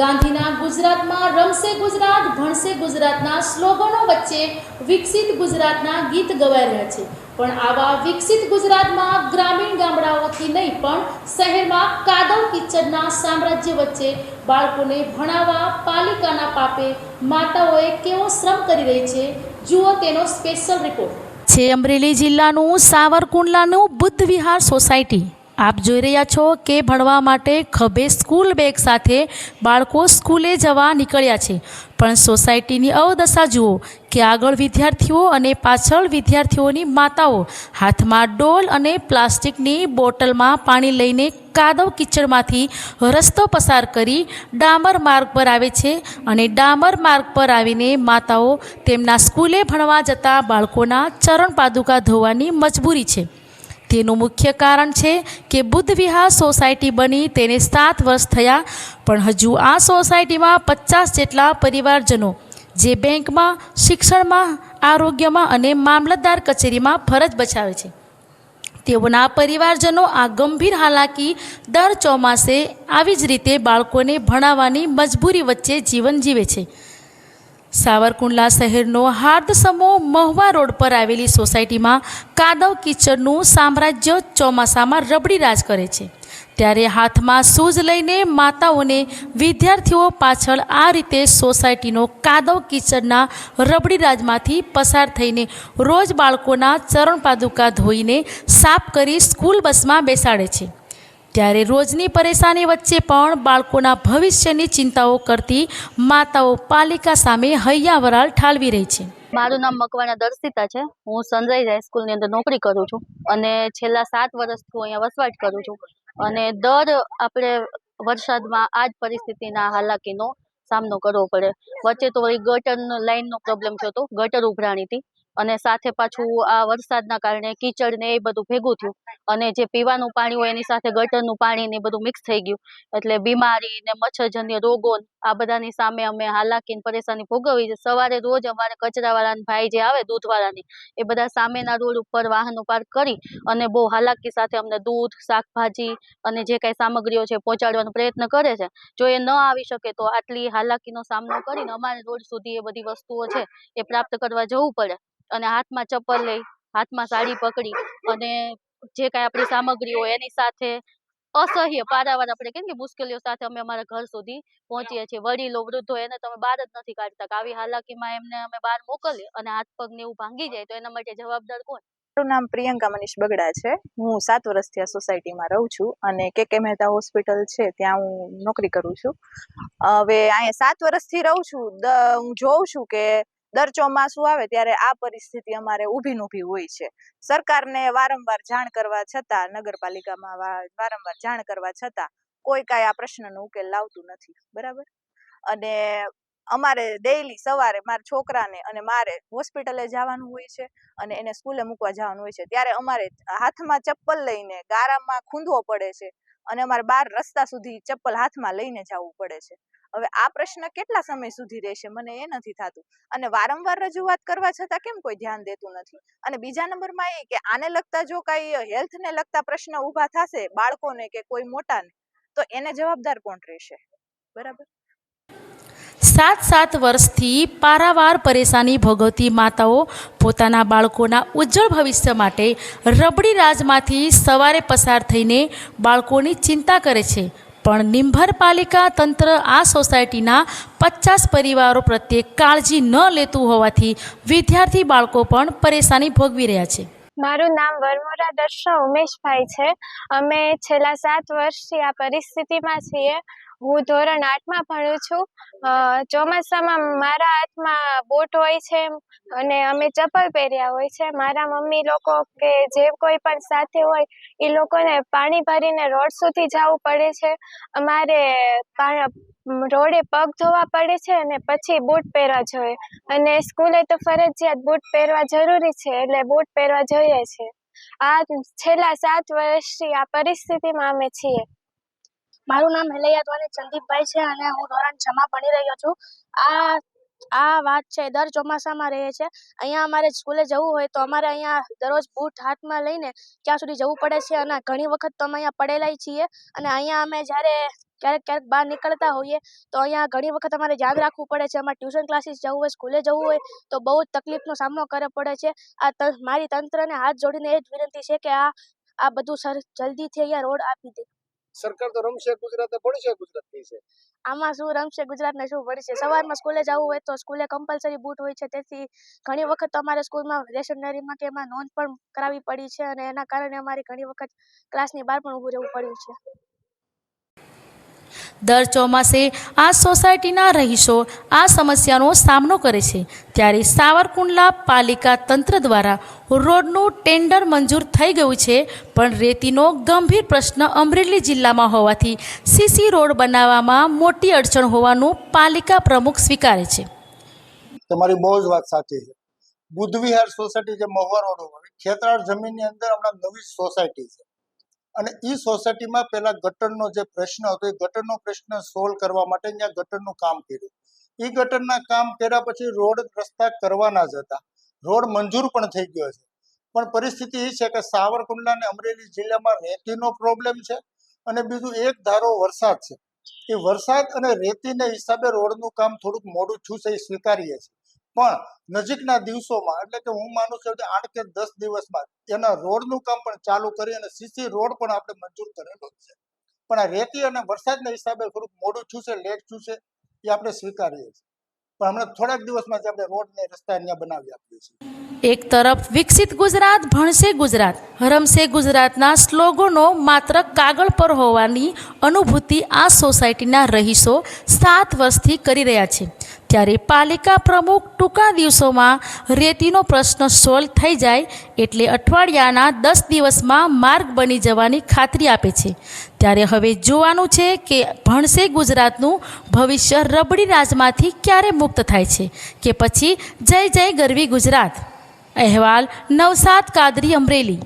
ગાંધીના ગુજરાતમાં રમશે ગુજરાત, ભણશે ગુજરાતના સ્લોગનો વચ્ચે વિકસિત ગુજરાતના ગીત ગવાઈ રહ્યા છે. પણ આવા વિકસિત ગુજરાતમાં ગ્રામીણ ગામડાઓથી નહીં, પણ શહેરમાં કાદવ કિચડના સામ્રાજ્ય વચ્ચે બાળકોને ભણાવવા, પાલિકાના પાપે માતાઓએ કેવો શ્રમ કરી રહી છે, જુઓ તેનો સ્પેશિયલ રિપોર્ટ. છે અમરેલી જિલ્લાનું સાવરકુંડલાનું બુદ્ધ વિહાર સોસાયટી. આપ જોઈ રહ્યા છો કે ભણવા માટે ખભે સ્કૂલ બેગ સાથે બાળકો સ્કૂલે જવા નીકળ્યા છે. પણ સોસાયટીની અવદશા જુઓ કે આગળ વિદ્યાર્થીઓ અને પાછળ વિદ્યાર્થીઓની માતાઓ હાથમાં ડોલ અને પ્લાસ્ટિકની બોટલમાં પાણી લઈને કાદવ કિચડમાંથી રસ્તો પસાર કરી ડામર માર્ગ પર આવે છે અને ડામર માર્ગ પર આવીને માતાઓ તેમના સ્કૂલે ભણવા જતા બાળકોના ચરણ પાદુકા ધોવાની મજબૂરી છે. તેનું મુખ્ય કારણ છે કે બુદ્ધ વિહાર સોસાયટી બની તેને સાત વર્ષ થયા, પણ હજુ આ સોસાયટીમાં પચાસ જેટલા પરિવારજનો, જે બેંકમાં, શિક્ષણમાં, આરોગ્યમાં અને મામલતદાર કચેરીમાં ફરજ બચાવે છે. તેઓના પરિવારજનો આ ગંભીર હાલાકી દર ચોમાસે આવી જ રીતે બાળકોને ભણાવવાની મજબૂરી વચ્ચે જીવન જીવે છે. સાવરકુંડલા શહેરનો હાર્દસમો મહુવા રોડ પર આવેલી સોસાયટીમાં કાદવ કિચડનું સામ્રાજ્ય ચોમાસામાં રબડી રાજ કરે છે. ત્યારે હાથમાં શૂઝ લઈને માતાઓને વિદ્યાર્થીઓ પાછળ આ રીતે સોસાયટીનો કાદવ કિચડના રબડી રાજમાંથી પસાર થઈને રોજ બાળકોના ચરણ પાદુકા ધોઈને સાફ કરી સ્કૂલ બસમાં બેસાડે છે. ત્યારે રોજની પરેશાની વચ્ચે પણ બાળકોના ભવિષ્યની ચિંતાઓ કરતી માતાઓ પાલિકા સામે હૈયાવરાળ ઠાલવી રહી છે. મારું નામ મકવાના દર્શિતા છે. હું સનરાઈઝ હાઈસ્કૂલની અંદર નોકરી કરું છું અને છેલ્લા સાત વર્ષથી હું અહીંયા વસવાટ કરું છું. અને દર આપણે વરસાદમાં આ જ પરિસ્થિતિના હાલાકીનો સામનો કરવો પડે. વચ્ચે તો વળી ગટર લાઈનનો પ્રોબ્લેમ થયો હતો. ગટર ઉભરાણી હતી. અને સાથે પાછું આ વરસાદના કારણે કીચડ ને એ બધું ભેગું થયું. અને જે પીવાનું પાણી હોય એની સાથે ગટરનું પાણી ને બધું મિક્સ થઈ ગયું. એટલે બીમારી ને મચ્છરજન્ય રોગો આ બધાની સામે અમે હાલાકી પરેશાની ભોગવી સવારે રોજ અમારે કચરાવાળાના ભાઈ જે આવે દૂધવાળાની, એ બધા સામેના રોડ ઉપર વાહનો પાર્ક કરી અને બહુ હાલાકી સાથે અમને દૂધ, શાકભાજી અને જે કાંઈ સામગ્રીઓ છે પહોંચાડવાનો પ્રયત્ન કરે છે. જો એ ન આવી શકે તો આટલી હાલાકીનો સામનો કરીને અમારે રોડ સુધી એ બધી વસ્તુઓ છે એ પ્રાપ્ત કરવા જવું પડે. અને હાથમાં ચપ્પલ લઈ, હાથમાં સાડી પકડી અને જે કાંઈ આપણી સામગ્રી હોય એની સાથે અસહ્ય પારાવાર આપણે કેમ કે મુશ્કેલીઓ સાથે અમે અમારા ઘર સુધી પહોંચીએ છીએ. વડીલો, વૃદ્ધો એને તમે બહાર જ નથી કાઢતા. આવી હાલાકીમાં એમને અમે બહાર મોકલીએ અને હાથ પગ ને એવું ભાંગી જાય તો એના માટે જવાબદાર કોણ? મારું નામ પ્રિયંકા મનીષ બગડા છે. હું સાત વર્ષથી આ સોસાયટીમાં રહું છું અને કે કે મહેતા હોસ્પિટલ છે, ત્યાં હું નોકરી કરું છું. હવે અહીંયા સાત વર્ષથી રહું છું. હું જોઉં છું કે દર ચોમાસું આવે ત્યારે આ પરિસ્થિતિ અમારે ઊભી ઊભી હોય છે. સરકારને વારંવાર જાણ કરવા છતાં, નગરપાલિકામાં વારંવાર જાણ કરવા છતાં કોઈ કાંઈ આ પ્રશ્નનો ઉકેલ લાવતું નથી. બરાબર? અને અમારે ડેઈલી સવારે મારા છોકરાને અને મારે હોસ્પિટલે જવાનું હોય છે અને એને સ્કૂલે મૂકવા જવાનું હોય છે. ત્યારે અમારે હાથમાં ચપ્પલ લઈને ગારામાં ખૂંદવો પડે છે અને અમારે બાર રસ્તા સુધી ચપ્પલ હાથમાં લઈને જવું પડે છે. હવે આ પ્રશ્ન કેટલા સમય સુધી રહેશે? મને એ નથી થતું. અને વારંવાર રજૂઆત કરવા છતાં કેમ કોઈ ધ્યાન દેતું નથી? અને બીજા નંબરમાં એ કે આને લગતા જો કાંઈ હેલ્થને લગતા પ્રશ્ન ઊભા થશે, બાળકોને કે કોઈ મોટાને, તો એને જવાબદાર કોણ રહેશે? બરાબર? સાત સાત વર્ષથી પારાવાર પરેશાની ભોગવતી માતાઓ પોતાના બાળકોના ઉજ્જવળ ભવિષ્ય માટે રબડી રાજમાંથી સવારે પસાર થઈને બાળકોની ચિંતા કરે છે. પણ નિંભર પાલિકા તંત્ર આ સોસાયટીના પચાસ પરિવારો પ્રત્યે કાળજી ન લેતું હોવાથી વિદ્યાર્થી બાળકો પણ પરેશાની ભોગવી રહ્યા છે. મારું નામ વરમોરા દર્શન ઉમેશભાઈ છે. અમે છેલ્લા સાત વર્ષથી આ પરિસ્થિતિમાં છીએ. હું ધોરણ આઠમાં ભણું છું. ચોમાસામાં મારા હાથમાં બૂટ હોય છે અને અમે ચપ્પલ પહેર્યા હોય છે. મારા મમ્મી લોકો કે જે કોઈ પણ સાથે હોય એ લોકોને પાણી ભરીને રોડ સુધી જવું પડે છે. અમારે રોડે પગ ધોવા પડે છે અને પછી બૂટ પહેરવા જોઈએ. અને સ્કૂલે તો ફરજિયાત બૂટ પહેરવા જરૂરી છે એટલે બૂટ પહેરવા જોઈએ છે. આ છેલ્લા સાત વર્ષથી આ પરિસ્થિતિમાં અમે છીએ. મારું નામ હેલૈયા દ્વારે સંદીપભાઈ છે અને હું ધોરણ છમાં ભણી રહ્યો છું. આ આ વાત છે દર ચોમાસામાં રહે છે. અહીંયા અમારે સ્કૂલે જવું હોય તો અમારે અહીંયા દરરોજ બૂટ હાથમાં લઈને ત્યાં સુધી જવું પડે છે અને ઘણી વખત તો અમે અહીંયા પડેલાય છીએ અને અહીંયા અમે જ્યારે ક્યારેક ક્યારેક બહાર નીકળતા હોઈએ તો અહીંયા ઘણી વખત અમારે યાદ રાખવું પડે છે. અમારે ટ્યુશન ક્લાસીસ જવું હોય, સ્કૂલે જવું હોય તો બહુ જ તકલીફનો સામનો કરવો પડે છે. આ મારી તંત્રને હાથ જોડીને એ જ વિનંતી છે કે આ આ બધું સર, જલ્દીથી અહીંયા રોડ આપી દે. સરકાર તો રમશે ગુજરાત ને ભણશે ગુજરાત કહે છે. આમાં શું રમશે ગુજરાતને, શું ભણશે? સવારમાં સ્કૂલે જવું હોય તો સ્કૂલે કમ્પલસરી બૂટ હોય છે, તેથી ઘણી વખત અમારે સ્કૂલમાં રેશનરીમાં કે એમાં નોંધ પણ કરાવી પડી છે અને એના કારણે અમારે ઘણી વખત ક્લાસની બહાર પણ ઊભું રહેવું પડ્યું છે. દર ચોમાસે આ સોસાયટીના રહીશો આ સમસ્યાનો સામનો કરે છે. ત્યારે સાવરકુંડલા પાલિકા તંત્ર દ્વારા રોડનું ટેન્ડર મંજૂર થઈ ગયું છે, પણ રેતીનો ગંભીર પ્રશ્ન અમરેલી જિલ્લામાં હોવાથી સીસી રોડ બનાવવામાં મોટી અડચણ હોવાનું પાલિકા પ્રમુખ સ્વીકારે છે. તમારી બહુ જ વાત સાચી છે. બુદ્ધ સોસાયટી જે મહુવા રોડ ખેતરાળ જમીનની અંદર હમણાં નવી સોસાયટી છે. અને એ સોસાયટીમાં પેલા ગટરનો જે પ્રશ્ન હતો, એ ગટરનો પ્રશ્ન સોલ્વ કરવા માટે ત્યાં ગટરનું કામ કર્યું. એ ગટરના કામ કર્યા પછી રોડ રસ્તા કરવાના જ હતા. રોડ મંજૂર પણ થઈ ગયો છે. પણ પરિસ્થિતિ એ છે કે સાવરકુંડલા અને અમરેલી જિલ્લામાં રેતીનો પ્રોબ્લેમ છે અને બીજું એક ધારો વરસાદ છે. એ વરસાદ અને રેતીને હિસાબે રોડનું કામ થોડુંક મોડું થયું છે, એ સ્વીકારીએ છીએ. પણ નજીકના દિવસોમાં, એટલે કે હું માનું છું કે આઠ કે દસ દિવસમાં, એના રોડનું કામ પણ ચાલુ કરી અને સીસી રોડ પણ આપણે મંજૂર કરેલો છે. પણ આ રેતી અને વરસાદના હિસાબે થોડુંક મોડું થયું છે, લેટ થયું છે, એ આપણે સ્વીકારીએ છીએ. પણ હમણાં થોડાક દિવસમાં આપણે રોડને રસ્તા અહીંયા બનાવી આપીએ છીએ. એક તરફ વિકસિત ગુજરાત, ભણશે ગુજરાત, હરમશે ગુજરાતના સ્લોગનો માત્ર કાગળ પર હોવાની અનુભૂતિ આ સોસાયટીના રહીશો સાત વર્ષથી કરી રહ્યા છે. ત્યારે પાલિકા પ્રમુખ ટૂંકા દિવસોમાં રેતીનો પ્રશ્ન સોલ્વ થઈ જાય એટલે અઠવાડિયાના દસ દિવસમાં માર્ગ બની જવાની ખાતરી આપે છે. ત્યારે હવે જોવાનું છે કે ભણશે ગુજરાતનું ભવિષ્ય રબડી રાજમાંથી ક્યારે મુક્ત થાય છે કે પછી જય જય ગરવી ગુજરાત. અહેવાલ નવસાદ કાદરી અમરેલી.